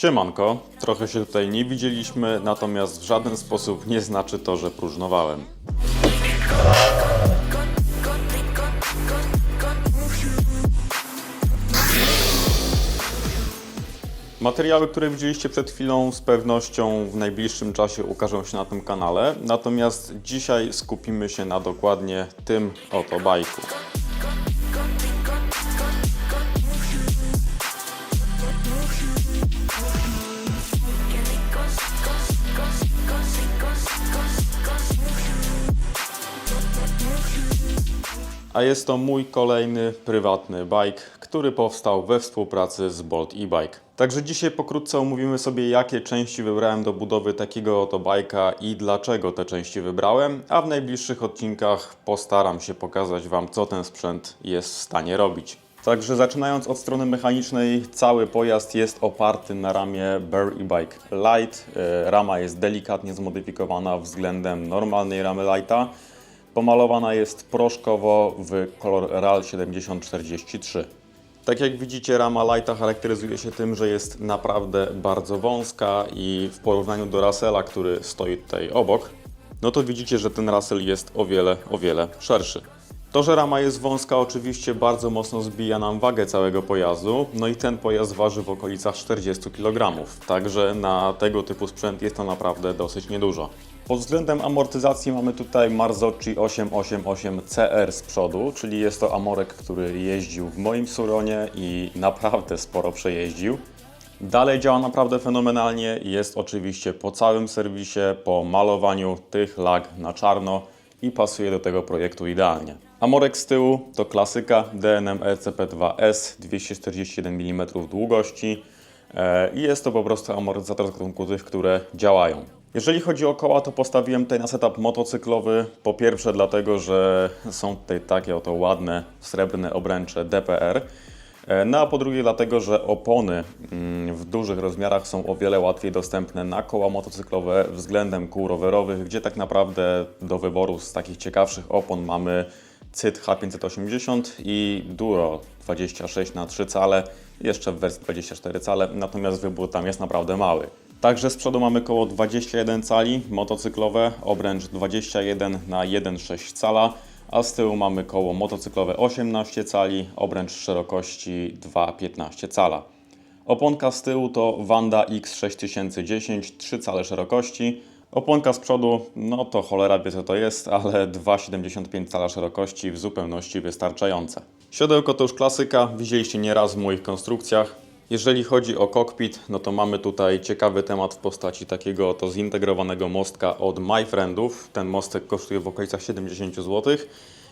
Siemanko, trochę się tutaj nie widzieliśmy, natomiast w żaden sposób nie znaczy to, że próżnowałem. Materiały, które widzieliście przed chwilą, z pewnością w najbliższym czasie ukażą się na tym kanale. Natomiast dzisiaj skupimy się na dokładnie tym oto bajku. A jest to mój kolejny prywatny bike, który powstał we współpracy z Bolt e-Bike. Także dzisiaj pokrótce omówimy sobie, jakie części wybrałem do budowy takiego oto bajka i dlaczego te części wybrałem, a w najbliższych odcinkach postaram się pokazać Wam, co ten sprzęt jest w stanie robić. Także zaczynając od strony mechanicznej, cały pojazd jest oparty na ramie Bear e-Bike Light. E, Rama jest delikatnie zmodyfikowana względem normalnej ramy Lighta. Pomalowana jest proszkowo w kolor RAL 7043. Tak jak widzicie, rama Lighta charakteryzuje się tym, że jest naprawdę bardzo wąska i w porównaniu do Russella, który stoi tutaj obok, no to widzicie, że ten Russell jest o wiele, o wiele szerszy. To, że rama jest wąska, oczywiście bardzo mocno zbija nam wagę całego pojazdu, no i ten pojazd waży w okolicach 40 kg, także na tego typu sprzęt jest to naprawdę dosyć niedużo. Pod względem amortyzacji mamy tutaj Marzocchi 888CR z przodu, czyli jest to amorek, który jeździł w moim Suronie i naprawdę sporo przejeździł. Dalej działa naprawdę fenomenalnie, jest oczywiście po całym serwisie, po malowaniu tych lag na czarno i pasuje do tego projektu idealnie. Amorek z tyłu to klasyka DNM ECP2S 241 mm długości e, i jest to po prostu amortyzator z gatunku tych, które działają. Jeżeli chodzi o koła, to postawiłem tutaj na setup motocyklowy. Po pierwsze dlatego, że są tutaj takie oto ładne srebrne obręcze DPR. E, No a po drugie dlatego, że opony mm, w dużych rozmiarach są o wiele łatwiej dostępne na koła motocyklowe względem kół rowerowych, gdzie tak naprawdę do wyboru z takich ciekawszych opon mamy CYT H580 i Duro 26 na 3 cale, jeszcze w wersji 24 cale, natomiast wybór tam jest naprawdę mały. Także z przodu mamy koło 21 cali motocyklowe, obręcz 21 na 1,6 cala, a z tyłu mamy koło motocyklowe 18 cali, obręcz szerokości 2,15 cala. Oponka z tyłu to Wanda X6010, 3 cale szerokości. Oponka z przodu, no to cholera wie co to jest, ale 2,75 cala szerokości w zupełności wystarczające. Siodełko to już klasyka, widzieliście nieraz w moich konstrukcjach. Jeżeli chodzi o kokpit, no to mamy tutaj ciekawy temat w postaci takiego oto zintegrowanego mostka od MyFriendów. Ten mostek kosztuje w okolicach 70 zł.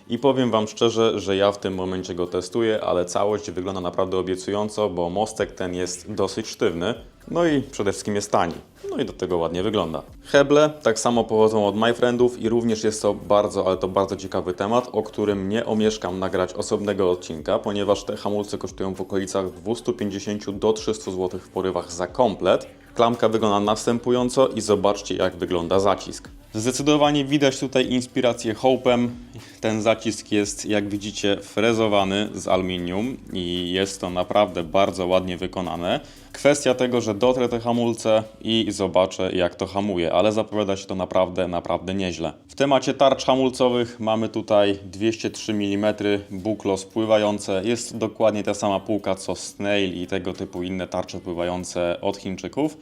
I powiem Wam szczerze, że ja w tym momencie go testuję, ale całość wygląda naprawdę obiecująco, bo mostek ten jest dosyć sztywny, no i przede wszystkim jest tani. No i do tego ładnie wygląda. Heble tak samo pochodzą od MyFriendów i również jest to bardzo, ale to bardzo ciekawy temat, o którym nie omieszkam nagrać osobnego odcinka, ponieważ te hamulce kosztują w okolicach 250 do 300 zł w porywach za komplet. Klamka wygląda następująco i zobaczcie jak wygląda zacisk. Zdecydowanie widać tutaj inspirację Hope'em. Ten zacisk jest, jak widzicie, frezowany z aluminium i jest to naprawdę bardzo ładnie wykonane. Kwestia tego, że dotrę te hamulce i zobaczę, jak to hamuje, ale zapowiada się to naprawdę, naprawdę nieźle. W temacie tarcz hamulcowych mamy tutaj 203 mm buklo spływające. Jest dokładnie ta sama półka co Snail i tego typu inne tarcze pływające od Chińczyków.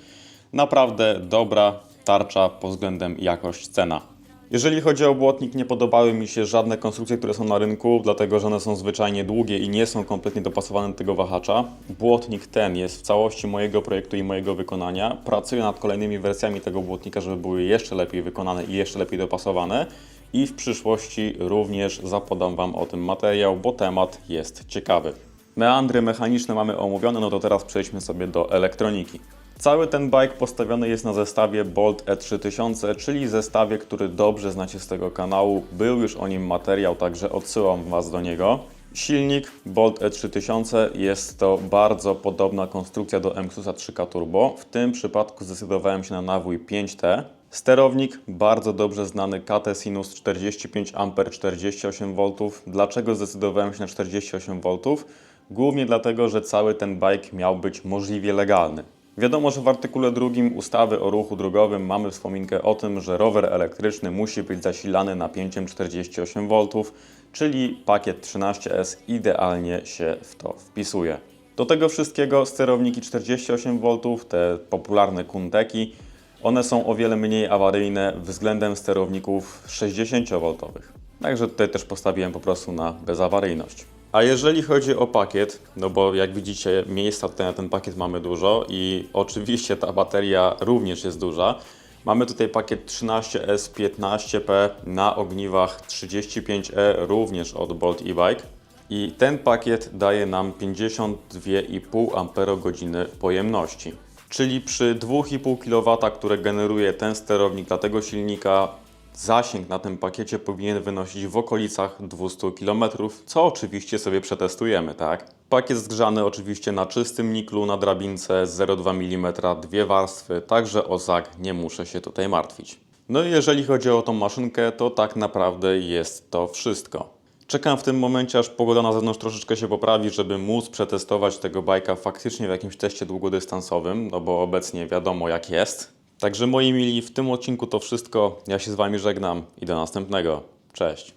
Naprawdę dobra tarcza pod względem jakość-cena. Jeżeli chodzi o błotnik, nie podobały mi się żadne konstrukcje, które są na rynku, dlatego że one są zwyczajnie długie i nie są kompletnie dopasowane do tego wahacza. Błotnik ten jest w całości mojego projektu i mojego wykonania. Pracuję nad kolejnymi wersjami tego błotnika, żeby były jeszcze lepiej wykonane i jeszcze lepiej dopasowane. I w przyszłości również zapodam Wam o tym materiał, bo temat jest ciekawy. Meandry mechaniczne mamy omówione, no to teraz przejdźmy sobie do elektroniki. Cały ten bike postawiony jest na zestawie Bolt E3000, czyli zestawie, który dobrze znacie z tego kanału. Był już o nim materiał, także odsyłam Was do niego. Silnik Bolt E3000 jest to bardzo podobna konstrukcja do MXUSa 3K Turbo. W tym przypadku zdecydowałem się na nawój 5T. Sterownik bardzo dobrze znany KT Sinus 45 A 48 V. Dlaczego zdecydowałem się na 48 V? Głównie dlatego, że cały ten bike miał być możliwie legalny. Wiadomo, że w artykule drugim ustawy o ruchu drogowym mamy wspominkę o tym, że rower elektryczny musi być zasilany napięciem 48 V, czyli pakiet 13S idealnie się w to wpisuje. Do tego wszystkiego sterowniki 48 V, te popularne Kundeki, one są o wiele mniej awaryjne względem sterowników 60V. Także tutaj też postawiłem po prostu na bezawaryjność. A jeżeli chodzi o pakiet, no bo jak widzicie, miejsca tutaj na ten pakiet mamy dużo i oczywiście ta bateria również jest duża. Mamy tutaj pakiet 13S15P na ogniwach 35E, również od Bolt e-Bike. I ten pakiet daje nam 52,5 Ah pojemności. Czyli przy 2,5 kW, które generuje ten sterownik dla tego silnika, zasięg na tym pakiecie powinien wynosić w okolicach 200 km, co oczywiście sobie przetestujemy, tak? Pakiet zgrzany oczywiście na czystym niklu, na drabince 0,2 mm, dwie warstwy, także o zag nie muszę się tutaj martwić. No i jeżeli chodzi o tą maszynkę, to tak naprawdę jest to wszystko. Czekam w tym momencie, aż pogoda na zewnątrz troszeczkę się poprawi, żeby móc przetestować tego bajka faktycznie w jakimś teście długodystansowym, no bo obecnie wiadomo jak jest. Także moi mili, w tym odcinku to wszystko. Ja się z Wami żegnam i do następnego. Cześć.